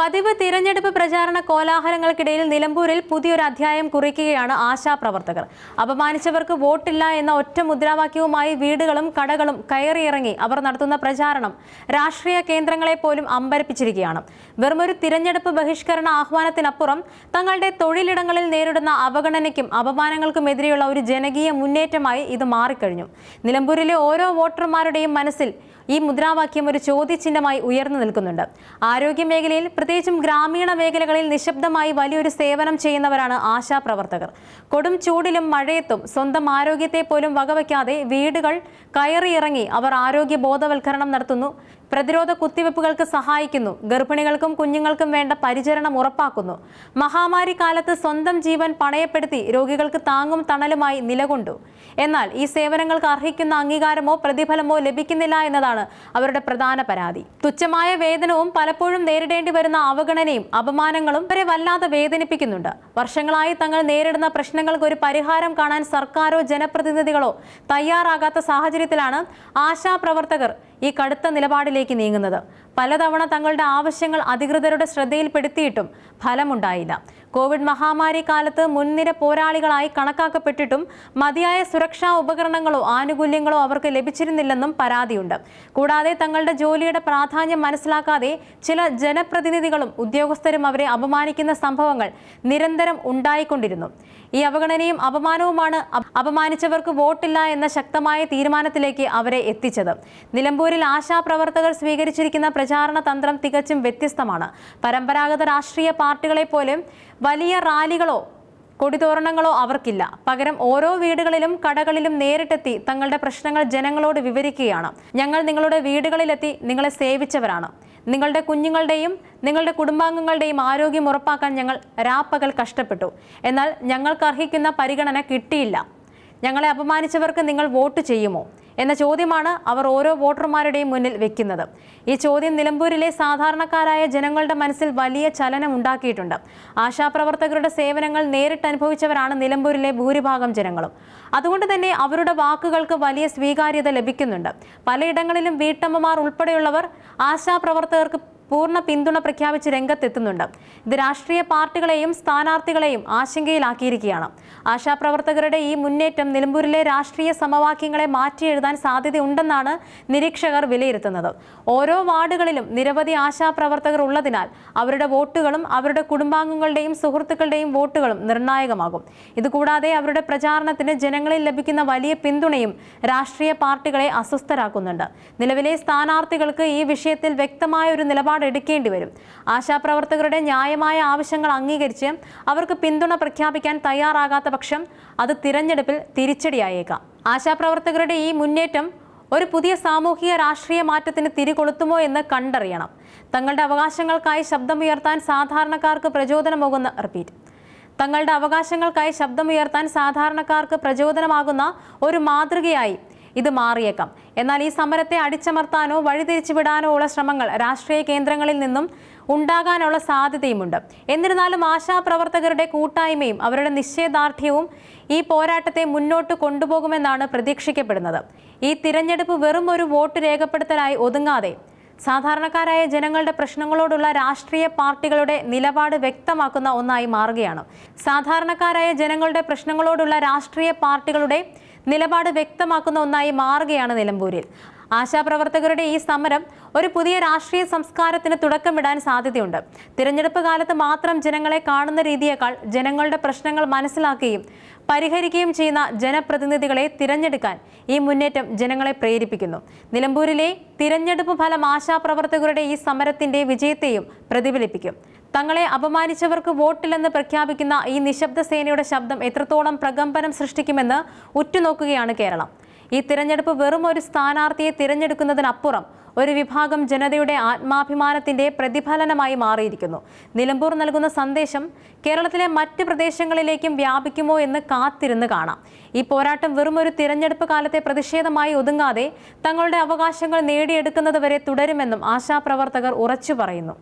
പതിവ് തിരഞ്ഞെടുപ്പ് പ്രചാരണ കോലാഹലങ്ങൾക്കിടയിൽ നിലമ്പൂരിൽ പുതിയൊരു അധ്യായം കുറിക്കുകയാണ് ആശാപ്രവർത്തകർ. അപമാനിച്ചവർക്ക് വോട്ടില്ല എന്ന ഒറ്റ മുദ്രാവാക്യവുമായി വീടുകളും കടകളും കയറിയിറങ്ങി അവർ നടത്തുന്ന പ്രചാരണം രാഷ്ട്രീയ കേന്ദ്രങ്ങളെ പോലും അമ്പരപ്പിച്ചിരിക്കുകയാണ്. വെറുമൊരു തിരഞ്ഞെടുപ്പ് ബഹിഷ്കരണ ആഹ്വാനത്തിനപ്പുറം തങ്ങളുടെ തൊഴിലിടങ്ങളിൽ നേരിടുന്ന അവഗണനയ്ക്കും അപമാനങ്ങൾക്കുമെതിരെയുള്ള ഒരു ജനകീയ മുന്നേറ്റമായി ഇത് മാറിക്കഴിഞ്ഞു. നിലമ്പൂരിലെ ഓരോ വോട്ടർമാരുടെയും മനസ്സിൽ ഈ മുദ്രാവാക്യം ഒരു ചോദ്യചിഹ്നമായി ഉയർന്നു നിൽക്കുന്നുണ്ട്. ആരോഗ്യ മേഖലയിൽ പ്രത്യേകിച്ചും ഗ്രാമീണ മേഖലകളിൽ നിശബ്ദമായി വലിയൊരു സേവനം ചെയ്യുന്നവരാണ് ആശാപ്രവർത്തകർ കൊടും ചൂടിലും മഴയത്തും സ്വന്തം ആരോഗ്യത്തെ പോലും വകവയ്ക്കാതെ വീടുകൾ കയറിയിറങ്ങി അവർ ആരോഗ്യ ബോധവൽക്കരണം നടത്തുന്നു. പ്രതിരോധ കുത്തിവെപ്പുകൾക്ക് സഹായിക്കുന്നു. ഗർഭിണികൾക്കും കുഞ്ഞുങ്ങൾക്കും വേണ്ട പരിചരണം ഉറപ്പാക്കുന്നു. മഹാമാരി കാലത്ത് സ്വന്തം ജീവൻ പണയപ്പെടുത്തി രോഗികൾക്ക് താങ്ങും തണലുമായി നിലകൊണ്ടു. എന്നാൽ ഈ സേവനങ്ങൾക്ക് അർഹിക്കുന്ന അംഗീകാരമോ പ്രതിഫലമോ ലഭിക്കുന്നില്ല എന്നതാണ് അവരുടെ പ്രധാന പരാതി. തുച്ഛമായ വേതനവും പലപ്പോഴും നേരിടേണ്ടി വരുന്ന അവഗണനയും അപമാനങ്ങളും വരെ വല്ലാതെ വേദനിപ്പിക്കുന്നുണ്ട്. വർഷങ്ങളായി തങ്ങൾ നേരിടുന്ന പ്രശ്നങ്ങൾക്ക് ഒരു പരിഹാരം കാണാൻ സർക്കാരോ ജനപ്രതിനിധികളോ തയ്യാറാകാത്ത സാഹചര്യത്തിലാണ് ആശാപ്രവർത്തകർ ഈ കടുത്ത നിലപാടിലേക്ക് നീങ്ങുന്നത്. പലതവണ തങ്ങളുടെ ആവശ്യങ്ങൾ അധികൃതരുടെ ശ്രദ്ധയിൽപ്പെടുത്തിയിട്ടും ഫലമുണ്ടായില്ല. കോവിഡ് മഹാമാരി കാലത്ത് മുൻനിര പോരാളികളായി കണക്കാക്കപ്പെട്ടിട്ടും മതിയായ സുരക്ഷാ ഉപകരണങ്ങളോ ആനുകൂല്യങ്ങളോ അവർക്ക് ലഭിച്ചിരുന്നില്ലെന്നും പരാതിയുണ്ട്. കൂടാതെ തങ്ങളുടെ ജോലിയുടെ പ്രാധാന്യം മനസ്സിലാക്കാതെ ചില ജനപ്രതിനിധികളും ഉദ്യോഗസ്ഥരും അവരെ അപമാനിക്കുന്ന സംഭവങ്ങൾ നിരന്തരം ഉണ്ടായിക്കൊണ്ടിരുന്നു. ഈ അവഗണനയും അപമാനവുമാണ് അപ- അപമാനിച്ചവർക്ക് വോട്ടില്ല എന്ന ശക്തമായ തീരുമാനത്തിലേക്ക് അവരെ എത്തിച്ചത്. നിലമ്പൂരിൽ ആശാപ്രവർത്തകർ സ്വീകരിച്ചിരിക്കുന്ന പ്രചാരണ തന്ത്രം തികച്ചും വ്യത്യസ്തമാണ്. പരമ്പരാഗത രാഷ്ട്രീയ പാർട്ടികളെ പോലെ വലിയ റാലികളോ കൊടിതോരണങ്ങളോ അവർക്കില്ല. പകരം ഓരോ വീടുകളിലും കടകളിലും നേരിട്ടെത്തി തങ്ങളുടെ പ്രശ്നങ്ങൾ ജനങ്ങളോട് വിവരിക്കുകയാണ്. ഞങ്ങൾ നിങ്ങളുടെ വീടുകളിലെത്തി നിങ്ങളെ സേവിച്ചവരാണ്. നിങ്ങളുടെ കുഞ്ഞുങ്ങളുടെയും നിങ്ങളുടെ കുടുംബാംഗങ്ങളുടെയും ആരോഗ്യം ഉറപ്പാക്കാൻ ഞങ്ങൾ രാപ്പകൽ കഷ്ടപ്പെട്ടു. എന്നാൽ ഞങ്ങൾക്ക് അർഹിക്കുന്ന പരിഗണന കിട്ടിയില്ല. ഞങ്ങളെ അപമാനിച്ചവർക്ക് നിങ്ങൾ വോട്ട് ചെയ്യുമോ? എന്ന ചോദ്യമാണ് അവർ ഓരോ വോട്ടർമാരുടെയും മുന്നിൽ വെക്കുന്നത്. ഈ ചോദ്യം നിലമ്പൂരിലെ സാധാരണക്കാരായ ജനങ്ങളുടെ മനസ്സിൽ വലിയ ചലനം ഉണ്ടാക്കിയിട്ടുണ്ട്. ആശാപ്രവർത്തകരുടെ സേവനങ്ങൾ നേരിട്ട് അനുഭവിച്ചവരാണ് നിലമ്പൂരിലെ ഭൂരിഭാഗം ജനങ്ങളും. അതുകൊണ്ട് തന്നെ അവരുടെ വാക്കുകൾക്ക് വലിയ സ്വീകാര്യത ലഭിക്കുന്നുണ്ട്. പലയിടങ്ങളിലും വീട്ടമ്മമാർ ഉൾപ്പെടെയുള്ളവർ ആശാപ്രവർത്തകർക്ക് പൂർണ പിന്തുണ പ്രഖ്യാപിച്ച് രംഗത്തെത്തുന്നുണ്ട്. ഇത് രാഷ്ട്രീയ പാർട്ടികളെയും സ്ഥാനാർത്ഥികളെയും ആശങ്കയിലാക്കിയിരിക്കുകയാണ്. ആശാപ്രവർത്തകരുടെ ഈ മുന്നേറ്റം നിലമ്പൂരിലെ രാഷ്ട്രീയ സമവാക്യങ്ങളെ മാറ്റിയെഴുതാൻ സാധ്യതയുണ്ടെന്നാണ് നിരീക്ഷകർ വിലയിരുത്തുന്നത്. ഓരോ വാർഡുകളിലും നിരവധി ആശാപ്രവർത്തകർ ഉള്ളതിനാൽ അവരുടെ വോട്ടുകളും അവരുടെ കുടുംബാംഗങ്ങളുടെയും സുഹൃത്തുക്കളുടെയും വോട്ടുകളും നിർണായകമാകും. ഇതുകൂടാതെ അവരുടെ പ്രചാരണത്തിന് ജനങ്ങളിൽ ലഭിക്കുന്ന വലിയ പിന്തുണയും രാഷ്ട്രീയ പാർട്ടികളെ അസ്വസ്ഥരാക്കുന്നുണ്ട്. നിലവിലെ സ്ഥാനാർത്ഥികൾക്ക് ഈ വിഷയത്തിൽ വ്യക്തമായ ഒരു നിലപാട് എടുക്കേണ്ടി വരും ആശാപ്രവർത്തകരുടെ ന്യായമായ ആവശ്യങ്ങൾ അംഗീകരിച്ച് അവർക്ക് പിന്തുണ പ്രഖ്യാപിക്കാൻ തയ്യാറാകാത്ത പക്ഷം അത് തിരഞ്ഞെടുപ്പിൽ തിരിച്ചടിയായേക്കാം. ആശാപ്രവർത്തകരുടെ ഈ മുന്നേറ്റം ഒരു പുതിയ സാമൂഹിക രാഷ്ട്രീയ മാറ്റത്തിന് തിരികൊളുത്തുമോ എന്ന് കണ്ടറിയണം. തങ്ങളുടെ അവകാശങ്ങൾക്കായി ശബ്ദമുയർത്താൻ സാധാരണക്കാർക്ക് പ്രചോദനമാകുന്ന റിപ്പീറ്റ് തങ്ങളുടെ അവകാശങ്ങൾക്കായി ശബ്ദമുയർത്താൻ സാധാരണക്കാർക്ക് പ്രചോദനമാകുന്ന ഒരു മാതൃകയായി ഇത് മാറിയേക്കാം. എന്നാൽ ഈ സമരത്തെ അടിച്ചമർത്താനോ വഴിതിരിച്ചുവിടാനോ ഉള്ള ശ്രമങ്ങൾ രാഷ്ട്രീയ കേന്ദ്രങ്ങളിൽ നിന്നും ഉണ്ടാകാനുള്ള സാധ്യതയുമുണ്ട്. എന്നിരുന്നാലും ആശാപ്രവർത്തകരുടെ കൂട്ടായ്മയും അവരുടെ നിശ്ചയദാർഢ്യവും ഈ പോരാട്ടത്തെ മുന്നോട്ട് കൊണ്ടുപോകുമെന്നാണ് പ്രതീക്ഷിക്കപ്പെടുന്നത്. ഈ തിരഞ്ഞെടുപ്പ് വെറും ഒരു വോട്ട് രേഖപ്പെടുത്തലായി ഒതുങ്ങാതെ സാധാരണക്കാരായ ജനങ്ങളുടെ പ്രശ്നങ്ങളോടുള്ള രാഷ്ട്രീയ പാർട്ടികളുടെ നിലപാട് വ്യക്തമാക്കുന്ന ഒന്നായി മാറുകയാണ്. സാധാരണക്കാരായ ജനങ്ങളുടെ പ്രശ്നങ്ങളോടുള്ള രാഷ്ട്രീയ പാർട്ടികളുടെ നിലപാട് വ്യക്തമാക്കുന്ന ഒന്നായി മാറുകയാണ് നിലമ്പൂരിൽ. ആശാപ്രവർത്തകരുടെ ഈ സമരം ഒരു പുതിയ രാഷ്ട്രീയ സംസ്കാരത്തിന് തുടക്കമിടാൻ സാധ്യതയുണ്ട്. തിരഞ്ഞെടുപ്പ് കാലത്ത് മാത്രം ജനങ്ങളെ കാണുന്ന രീതിയേക്കാൾ ജനങ്ങളുടെ പ്രശ്നങ്ങൾ മനസ്സിലാക്കുകയും പരിഹരിക്കുകയും ചെയ്യുന്ന ജനപ്രതിനിധികളെ തിരഞ്ഞെടുക്കാൻ ഈ മുന്നേറ്റം ജനങ്ങളെ പ്രേരിപ്പിക്കുന്നു. നിലമ്പൂരിലെ തിരഞ്ഞെടുപ്പ് ഫലം ആശാപ്രവർത്തകരുടെ ഈ സമരത്തിന്റെ വിജയത്തെയും പ്രതിഫലിപ്പിക്കും. തങ്ങളെ അപമാനിച്ചവർക്ക് വോട്ടില്ലെന്ന് പ്രഖ്യാപിക്കുന്ന ഈ നിശബ്ദ സേനയുടെ ശബ്ദം എത്രത്തോളം പ്രകമ്പനം സൃഷ്ടിക്കുമെന്ന് ഉറ്റുനോക്കുകയാണ് കേരളം. ഈ തിരഞ്ഞെടുപ്പ് വെറും ഒരു സ്ഥാനാർത്ഥിയെ തിരഞ്ഞെടുക്കുന്നതിനപ്പുറം ഒരു വിഭാഗം ജനതയുടെ ആത്മാഭിമാനത്തിന്റെ പ്രതിഫലനമായി മാറിയിരിക്കുന്നു. നിലമ്പൂർ നൽകുന്ന സന്ദേശം കേരളത്തിലെ മറ്റ് പ്രദേശങ്ങളിലേക്കും വ്യാപിക്കുമോ എന്ന് കാത്തിരുന്ന് കാണാം. ഈ പോരാട്ടം വെറും ഒരു തിരഞ്ഞെടുപ്പ് കാലത്തെ പ്രതിഷേധമായി ഒതുങ്ങാതെ തങ്ങളുടെ അവകാശങ്ങൾ നേടിയെടുക്കുന്നത് വരെ തുടരുമെന്നും ആശാപ്രവർത്തകർ ഉറച്ചു പറയുന്നു.